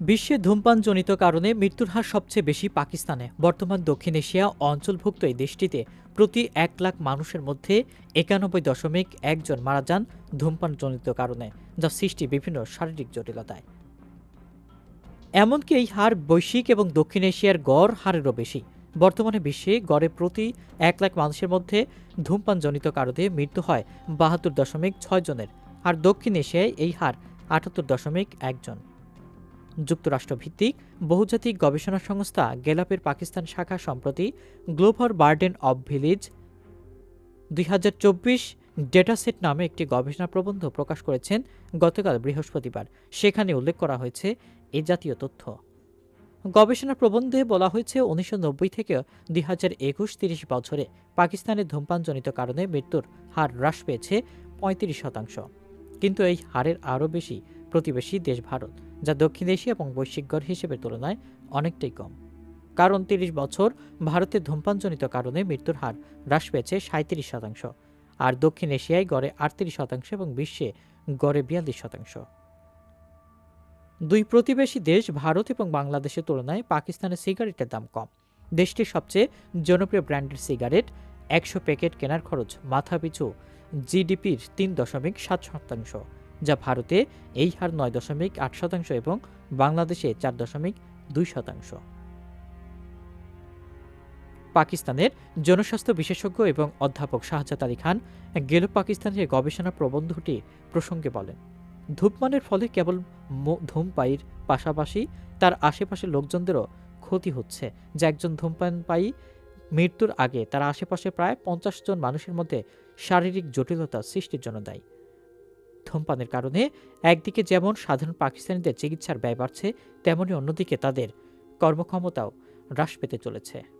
বিশ্বে ধূমপানজনিত কারণে মৃত্যুর হার সবচেয়ে বেশি পাকিস্তানে। বর্তমান দক্ষিণ এশিয়া অঞ্চলভুক্ত এই দেশটিতে প্রতি এক লাখ মানুষের মধ্যে একানব্বই দশমিক একজন মারা যান ধূমপানজনিত কারণে, যা সৃষ্টি বিভিন্ন শারীরিক জটিলতায়। এমনকি এই হার বৈশ্বিক এবং দক্ষিণ এশিয়ার গড় হারেরও বেশি। বর্তমানে বিশ্বে গড়ে প্রতি এক লাখ মানুষের মধ্যে ধূমপানজনিত কারণে মৃত্যু হয় বাহাত্তর দশমিক ছয় জনের, আর দক্ষিণ এশিয়ায় এই হার আটাত্তর দশমিক একজন যুক্তরাষ্ট্রভিত্তিক বহুজাতিক গবেষণা সংস্থা গেলাপের পাকিস্তান শাখা সম্প্রতি গ্লোভার বার্ডেন অব ভিলেজ দুই ডেটাসেট নামে একটি গবেষণা প্রবন্ধ প্রকাশ করেছেন গতকাল বৃহস্পতিবার। সেখানে উল্লেখ করা হয়েছে এ জাতীয় তথ্য। গবেষণা প্রবন্ধে বলা হয়েছে উনিশশো নব্বই থেকে দুই হাজার একুশ তিরিশ বছরে পাকিস্তানে ধূমপানজনিত কারণে মৃত্যুর হার হ্রাস পেয়েছে পঁয়ত্রিশ শতাংশ। কিন্তু এই হারের আরও বেশি প্রতিবেশী দেশ ভারত। যা দক্ষিণ এশিয়া এবং বৈশ্বিক গড় হিসেবে তুলনায় অনেকটাই কম। কারণ তিরিশ বছর ভারতে ধূমপানজনিত কারণে মৃত্যুর হার হ্রাস পেয়েছে সাঁত্রিশ শতাংশ, আর দক্ষিণ এশিয়ায় গড়ে আটত্রিশ শতাংশ এবং বিশ্বে গড়ে বিয়াল্লিশ শতাংশ। দুই প্রতিবেশী দেশ ভারত এবং বাংলাদেশের তুলনায় পাকিস্তানের সিগারেটের দাম কম। দেশটির সবচেয়ে জনপ্রিয় ব্র্যান্ডের সিগারেট একশো প্যাকেট কেনার খরচ মাথাপিছু জিডিপির তিন দশমিক সাত শতাংশ। যা ভারতে এই হার নয় দশমিক আট শতাংশ এবং বাংলাদেশে চার দশমিক দুই শতাংশ। পাকিস্তানের জনস্বাস্থ্য বিশেষজ্ঞ এবং অধ্যাপক শাহজাদ আলী খান গেল পাকিস্তানের গবেষণা প্রবন্ধটি প্রসঙ্গে বলেন, ধূপমানের ফলে কেবল ধূমপায়ীর পাশাপাশি তার আশেপাশের লোকজনদেরও ক্ষতি হচ্ছে। যা একজন ধূমপানপায়ী মৃত্যুর আগে তার আশেপাশে প্রায় পঞ্চাশ জন মানুষের মধ্যে শারীরিক জটিলতা সৃষ্টির জন্য দায়ী। ধূমপানের কারণে একদিকে যেমন সাধারণ পাকিস্তানিদের চিকিৎসার ব্যয় বাড়ছে, তেমনি অন্যদিকে তাদের কর্মক্ষমতাও হ্রাস পেতে চলেছে।